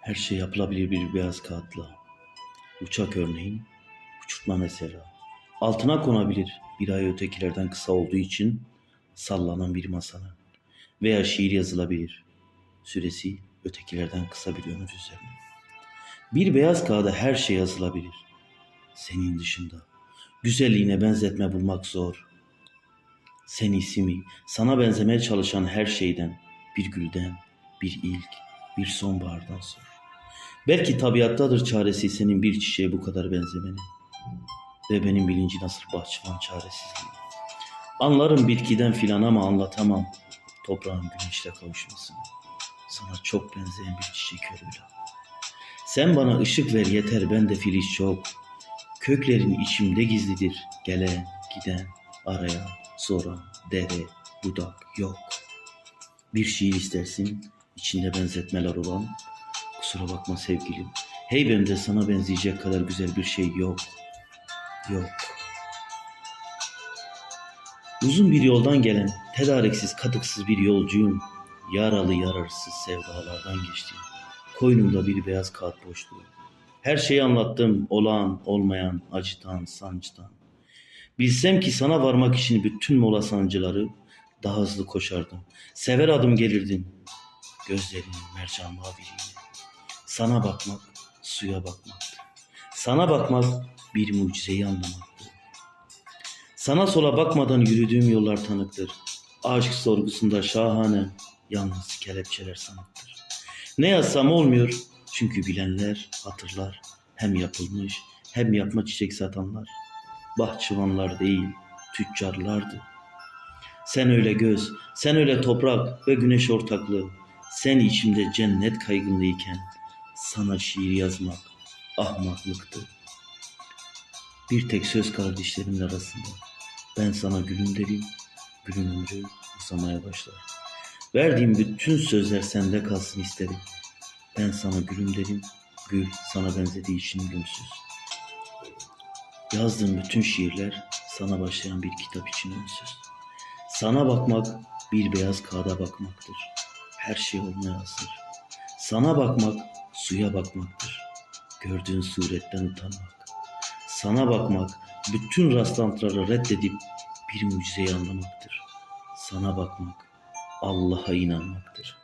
Her şey yapılabilir bir beyaz kağıtla. Uçak örneğin, uçurtma mesela. Altına konabilir bir ay ötekilerden kısa olduğu için sallanan bir masanın. Veya şiir yazılabilir. Süresi ötekilerden kısa bir ömür üzerine. Bir beyaz kağıda her şey yazılabilir. Senin dışında. Güzelliğine benzetme bulmak zor. Sen ismi, sana benzemeye çalışan her şeyden, bir gülden, bir ilk, bir sonbahardan sor. Belki tabiattadır çaresi senin bir çiçeğe bu kadar benzemenin. Ve benim bilinci nasıl bahçıvan çaresizliği. Anlarım bitkiden filan ama anlatamam toprağın güneşle kavuşmasını. Sana çok benzeyen bir çiçek örüyle. Sen bana ışık ver yeter bende filiz çok. Köklerin içimde gizlidir gelen giden arayan soran dere budak yok. Bir şiir istersin içinde benzetmeler olan. Kusura bakma sevgilim. Heybemde sana benzeyecek kadar güzel bir şey yok. Yok. Uzun bir yoldan gelen, tedariksiz, katıksız bir yolcuyum. Yaralı yararsız sevdalardan geçtim. Koynumda bir beyaz kağıt boşluğu. Her şeyi anlattım, olan, olmayan, acıtan, sancıdan. Bilsem ki sana varmak için bütün mola sancıları daha hızlı koşardım. Sever adım gelirdin. Gözlerinin mercan maviliğine. Sana bakmak, suya bakmaktı. Sana bakmak bir mucizeyi anlamaktı. Sana sola bakmadan yürüdüğüm yollar tanıktır. Aşk sorgusunda şahane, yalnız kelepçeler sanıktır. Ne yazsam olmuyor çünkü bilenler hatırlar. Hem yapılmış hem yapma çiçek satanlar. Bahçıvanlar değil, tüccarlardı. Sen öyle göz, sen öyle toprak ve güneş ortaklığı. Sen içimde cennet kaygınlıyken sana şiir yazmak ahmaklıktı. Bir tek söz kaldı dişlerimin arasında. Ben sana gülüm derim, gülün ömrü usamaya başlar. Verdiğim bütün sözler sende kalsın isterim. Ben sana gülüm derim, gül sana benzediği için gülümsüz. Yazdığım bütün şiirler sana başlayan bir kitap için önsüz. Sana bakmak bir beyaz kağıda bakmaktır. Her şey olmaya hazır. Sana bakmak suya bakmaktır. Gördüğün suretten utanmak. Sana bakmak bütün rastlantıları reddedip bir mucizeyi anlamaktır. Sana bakmak Allah'a inanmaktır.